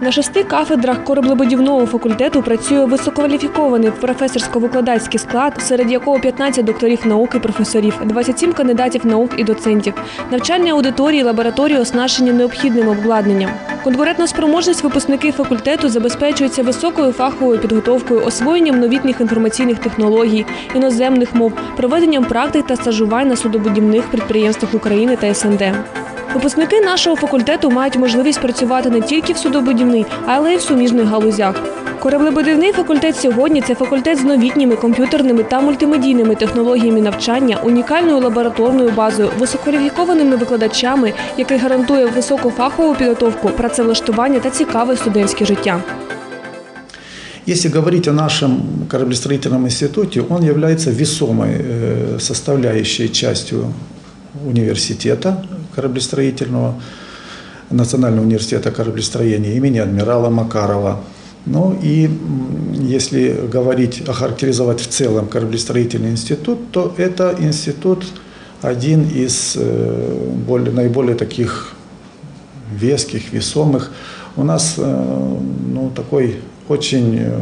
На шести кафедрах кораблебудівного факультету працює висококваліфікований професорсько-викладацький склад, серед якого 15 докторів наук і професорів, 27 кандидатів наук і доцентів. Навчальні аудиторії, лабораторії оснащені необхідним обладнанням. Конкурентна спроможність випускників факультету забезпечується високою фаховою підготовкою, освоєнням новітніх інформаційних технологій, іноземних мов, проведенням практик та стажувань на судобудівних підприємствах України та СНД. Випускники нашого факультету мають можливість працювати не тільки в судобудівній, але й в суміжних галузях. Кораблебудівний факультет сьогодні це факультет з новітніми комп'ютерними та мультимедійними технологіями навчання, унікальною лабораторною базою, висококваліфікованими викладачами, який гарантує високу фахову підготовку, працевлаштування та цікаве студентське життя. Если говорить о нашем кораблестроительном институте, он является весомой э, составляющей частью университета кораблестроительного, Национального университета кораблестроения имени адмирала Макарова. Ну и если говорить, охарактеризовать в целом кораблестроительный институт, то это институт один из э, более, наиболее таких веских, весомых. У нас э, ну, такой очень э,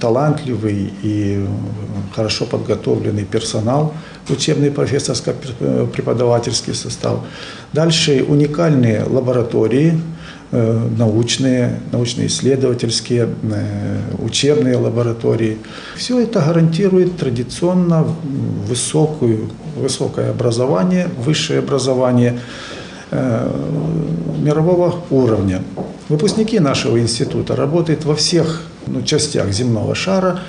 талантливый и хорошо подготовленный персонал, учебный профессорско-преподавательский состав. Дальше уникальные лаборатории, э, научные, научно-исследовательские, э, учебные лаборатории. Все это гарантирует традиционно высокую, высокое образование, высшее образование э, мирового уровня. Выпускники нашего института работают во всех ну, частях земного шара,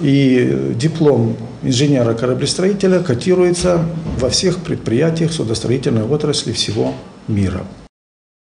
и диплом инженера-кораблестроителя котируется во всех предприятиях судостроительной отрасли всего мира.